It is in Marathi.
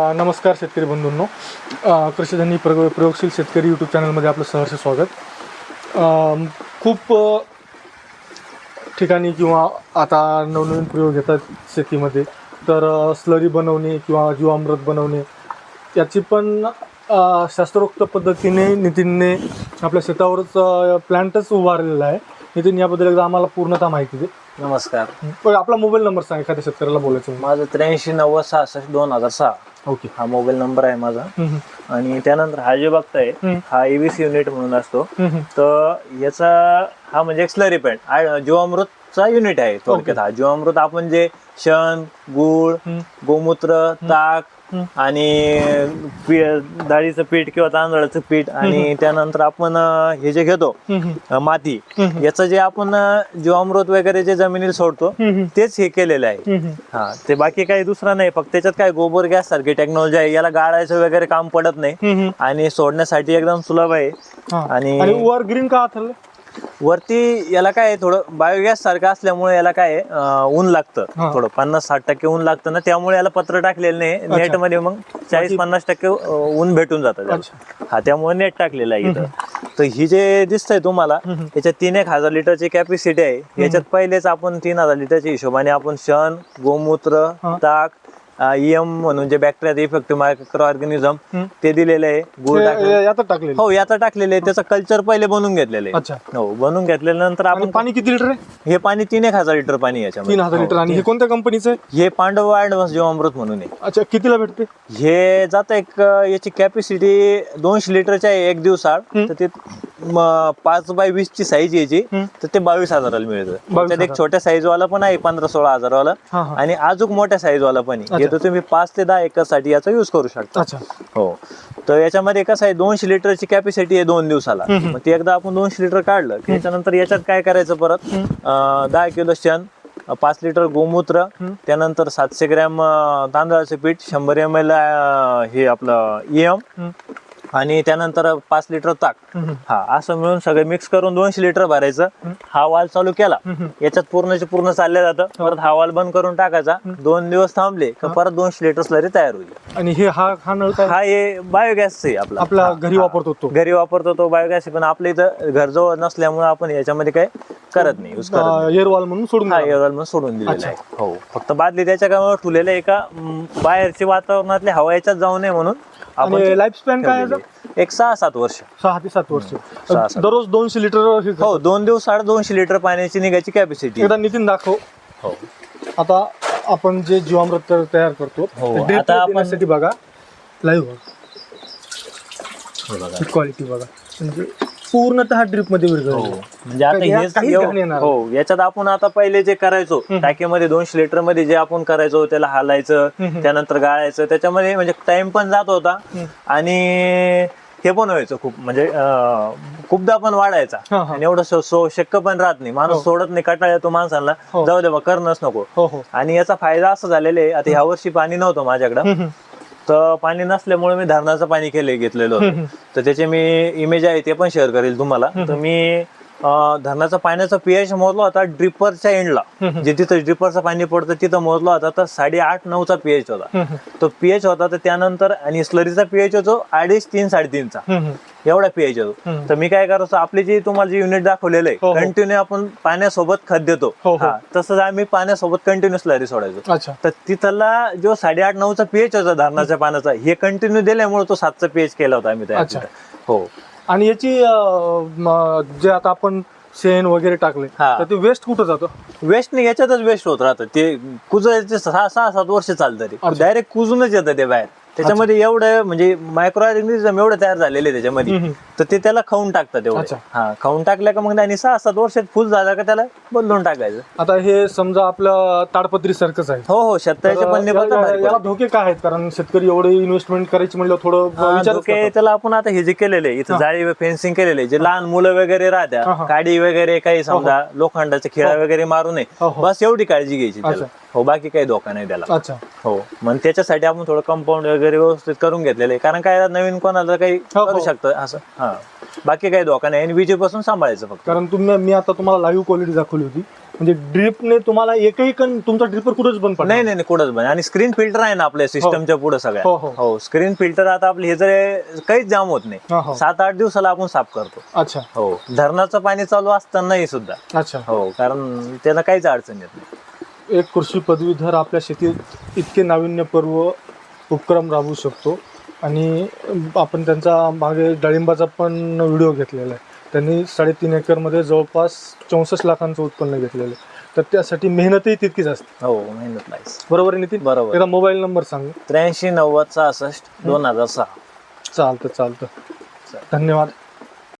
नमस्कार शेतकरी बंधूंनो. कृषीधनी प्रग प्रयोगशील शेतकरी यूट्यूब चॅनलमध्ये आपलं सहर्ष स्वागत. खूप ठिकाणी किंवा आता नवनवीन प्रयोग येतात शेतीमध्ये. तर स्लरी बनवणे किंवा जीवामृत बनवणे याची पण शास्त्रोक्त पद्धतीने नितीनने आपल्या शेतावरच प्लॅन्टच उभारलेला आहे. नितीन याबद्दल एकदा आम्हाला पूर्णतः माहिती दे. नमस्कार. पण आपला मोबाईल नंबर सांग एखाद्या शेतकऱ्याला बोलायचं माझं त्र्याऐंशी नव्वद सहासष्ट दोन हजार सहा. ओके. हा मोबाईल नंबर आहे माझा. आणि त्यानंतर हा जे बघताय. हा एबीसी युनिट म्हणून असतो. तर याचा हा म्हणजे एक स्लरी पॅन्ट जीवामृतचा युनिट आहे थोडक्यात हा. जीवामृत आपण जे शन गुळ. गोमूत्र ताक. आणि पी- डाळीचं पीठ किंवा तांदळाचं पीठ आणि त्यानंतर आपण अं, हे जे घेतो. अं, माती. याचं जे आपण अं, जीवामृत वगैरे जे जमिनीला सोडतो हम्म. तेच हे केलेलं आहे हम्म. हा ते बाकी काही दुसरं नाही फक्त त्याच्यात काय गोबर गॅस सारखी टेक्नॉलॉजी आहे याला गाळायचं वगैरे काम पडत नाही हम्म. आणि सोडण्यासाठी एकदम सुलभ आहे हा. आणि- आणि वर ग्रीन का वरती याला काय आहे, थोडं बायोगॅस सारखं असल्यामुळे याला काय आहे, अं, ऊन लागतं. हा. थोडं पन्नास साठ टक्के ऊन लागतं ना त्यामुळे याला पत्र टाकलेलं नाही. नेटमध्ये मग चाळीस पन्नास टक्के अं, ऊन भेटून जातं त्याला. हा त्यामुळे नेट टाकलेलं आहे इथं. तर ही जे दिसतंय तुम्हाला याच्यात तीन एक हजार लिटरची कॅपॅसिटी आहे. याच्यात पहिलेच आपण तीन हजार लिटरच्या हिशोबाने आपण शन गोमूत्र हा. ताक इएम म्हणून जे बॅक्टेरिया इफेक्टिव्ह मायक्रो ऑर्गॅनिझम. ते दिलेलं आहे गुळ हे- टाकलेलं. हे हो याचं टाकलेलं. आहे. त्याचं कल्चर पहिले बनवून घेतलेलं आहे. हो बनवून घेतल्यानंतर आपण पाणी किती लिटर आहे? हे पाणी तीन एक हजार लिटर पाणी याच्यामध्ये. तीन हजार लिटर. आणि हे कोणत्या कंपनीचं आहे? हे पांडव ऍडव्हान्स जीवामृत म्हणून आहे. अच्छा कितीला भेटते? हे जात एक याची कॅपॅसिटी दोनशे लिटरची आहे एक दिवसात तर ते पाच बाय वीस ची साईज याची हम्म. तर ते बावीस हजाराला मिळतं. त्याच्यात एक हजार. छोट्या साईज वाला पण आहे पंधरा सोळा हजारवाला. हा हा. आणि अजून मोठ्या साईज वाला पण आहे. तर तुम्ही पाच ते दहा एकरसाठी याचा युज करू शकता. अच्छा. हो. तर याच्यामध्ये कसं आहे दोनशे लिटरची कॅपॅसिटी आहे दोन दिवसाला. मग ते एकदा आपण दोनशे लिटर काढलं की त्याच्यानंतर याच्यात काय करायचं परत? दहा किलो शेण पाच लिटर गोमूत्र त्यानंतर सातशे ग्रॅम तांदळाचं पीठ शंभर एम एल हे आपलं इएम हम्म. आणि त्यानंतर पाच लिटर ताक. हा असं मिळून सगळं मिक्स करून दोनशे लिटर भरायचं. हा वाल चालू केला. याच्यात पूर्णचे पूर्ण चाललं जातं. परत हा वाल बंद करून टाकायचा. दोन दिवस थांबले का परत दोनशे लिटर स्लरी तयार होईल. आणि हे हा हा नळ हा हे बायोगॅस आहे आपला. आपला हा, घरी हा. वापरतो तो. घरी वापरतो तो बायोगॅस पण आपल्या इथं घरजवळ नसल्यामुळे आपण याच्यामध्ये काय करत नाही यूज करत. एअरवॉल म्हणून सोडून हा. एवढं म्हणून सोडून दिलेलं आहे. हो. फक्त बादली त्याच्या कामावर ठेवलेलं आहे का? म, बाहेरची वातावरणातली हवा याच्यात जाऊ नये म्हणून आणि लाईफ स्पॅन काय ठेवलेलं. एक सहा सात वर्ष सहा ते सात वर्ष सात. दररोज दोनशे लिटर हे कर. हो दोन दिवस साडे दोनशे लिटर पाण्याची निघायची कॅपॅसिटी एकदा नितीन दाखव हो आता आपण जे जीवामृत तयार करतो हो, ते drip आता आपण- देण्यासाठी बघा लाईव्ह बघा. क्वालिटी बघा म्हणजे पूर्णतः ड्रिपमध्ये हो. विरघळली म्हणजे आता यात हेच काहीच एव- घाण येणार हो याच्यात आपण आता पहिले जे करायचो टाकीमध्ये दोनशे लिटरमध्ये जे आपण करायचो त्याला हालायचं त्यानंतर गाळायचं त्याच्यामध्ये म्हणजे टाइम पण जात होता. आणि हे पण व्हायचं खूप म्हणजे अं, खूपदा पण वाढायचा. हा, हा. आणि एवढं सो- सो- शक्य पण राहत नाही. माणूस सोडत नाही कटाळा येतो माणसाला हो. जाऊ दे बा करणंच नको. हो हो. आणि याचा फायदा असा झालेला आहे आता ह्या वर्षी पाणी नव्हतं माझ्याकडं. तर पाणी नसल्यामुळे मी धरणाचं पाणी केले घेतलेलं होतं. तर त्याचे मी इमेज आहे ते पण शेअर करेल तुम्हाला. तर मी धरणाचं पाण्याचा पीएच मोजला होता ड्रिपरच्या एंडला जे तिथं ड्रिपरचं पाणी पडतं तिथं मोजला होता तर साडेआठ नऊचा पीएच होता. तो पीएच होता तर त्यानंतर आणि स्लरीचा पीएच होतो अडीच तीन साडेतीनचा. एवढा पीएच होतो. तर मी काय करायचो आपली जी तुम्हाला जे युनिट दाखवलेलं हो, आहे हो. कंटिन्यू आपण पाण्यासोबत खत देतो हो, हो. हा तसंच आम्ही पाण्यासोबत कंटिन्यू स्लरी सोडायचो तर तिथला जो साडेआठ नऊचा पीएच होता धरणाच्या पाण्याचा हे कंटिन्यू दिल्यामुळे तो सातचा पीएच केला होता आम्ही. त्या हो आणि याची जे आता आपण शेण वगैरे टाकले हा. तर ते वेस्ट कुठं जातं वेस्ट नाही याच्यातच वेस्ट होत राहतं ते कुजायचे सहा सहा सात वर्ष चालतं ते अच्छा. डायरेक्ट कुजूनच येतं ते बाहेर त्याच्यामध्ये एवढं म्हणजे मायक्रो ऑर्गॅनिझम एवढं तयार झालेले आहे त्याच्यामध्ये. तर ते त्याला खाऊन टाकतात. एवढं. हा खाऊन टाकल्या का मग आणि सहा सात वर्षात फुल झाला का त्याला बदलून टाकायचं. आता हे समजा आपलं ताडपत्री सारखंच आहे. हो हो शेतकऱ्याचे तर पन्ने या- पण धोके काय आहेत? कारण शेतकरी एवढे इन्व्हेस्टमेंट करायची म्हणलं थोडं ओके त्याला आपण आता हे जे केलेले इथं जाळी फेन्सिंग केलेले जे लहान मुलं वगैरे हा, राहत्या हा. काडी वगैरे काही समजा लोखंडाचे खिळा वगैरे मारू नये हो, हो. बस एवढी काळजी घ्यायची. हो बाकी काही धोका नाही त्याला. अच्छा. हो मग त्याच्यासाठी आपण थोडं कंपाऊंड वगैरे व्यवस्थित करून घेतलेलं. कारण काय नवीन कोणाला काही हो, करू हो. शकतं असं. हा. बाकी काही धोका नाही. आणि विजेपासून सांभाळायचं फक्त. कारण तुम्ही मी आता तुम्हाला लाईव्ह क्वालिटी दाखवली होती. म्हणजे ड्रिपने तुम्हाला एकही कण तुमचा ड्रिपर कुठेच बंद पडला नाही नाही. नाही, कुठंच बन आणि स्क्रीन फिल्टर आहे ना आपल्या सिस्टमच्या पुढे सगळ्या. हो, हो. हो स्क्रीन फिल्टर आता आपले हे जर काहीच जाम होत हा, नाही हो. सात आठ दिवसाला आपण साफ करतो. अच्छा. हो. धरणाचं पाणी चालू असतानाही सुद्धा. अच्छा. हो कारण त्याला काहीच अडचण येत नाही. एक कृषी पदवीधर आपल्या शेतीत इतके नाविन्यपूर्व उपक्रम राबवू शकतो. आणि आपण त्यांचा मागे डाळिंबाचा पण व्हिडिओ घेतलेला आहे. त्यांनी साडेतीन एकरमध्ये जवळपास चौसष्ट लाखांचं उत्पन्न घेतलेलं आहे. तर त्यासाठी मेहनतही तितकीच असते. हो मेहनत नाही बरोबर आहे नितीन? बरोबर. एकदा मोबाईल नंबर सांग. त्र्याऐंशी नव्वद सहासष्ट दोन हजार सहा. चालतं. चालतं. धन्यवाद.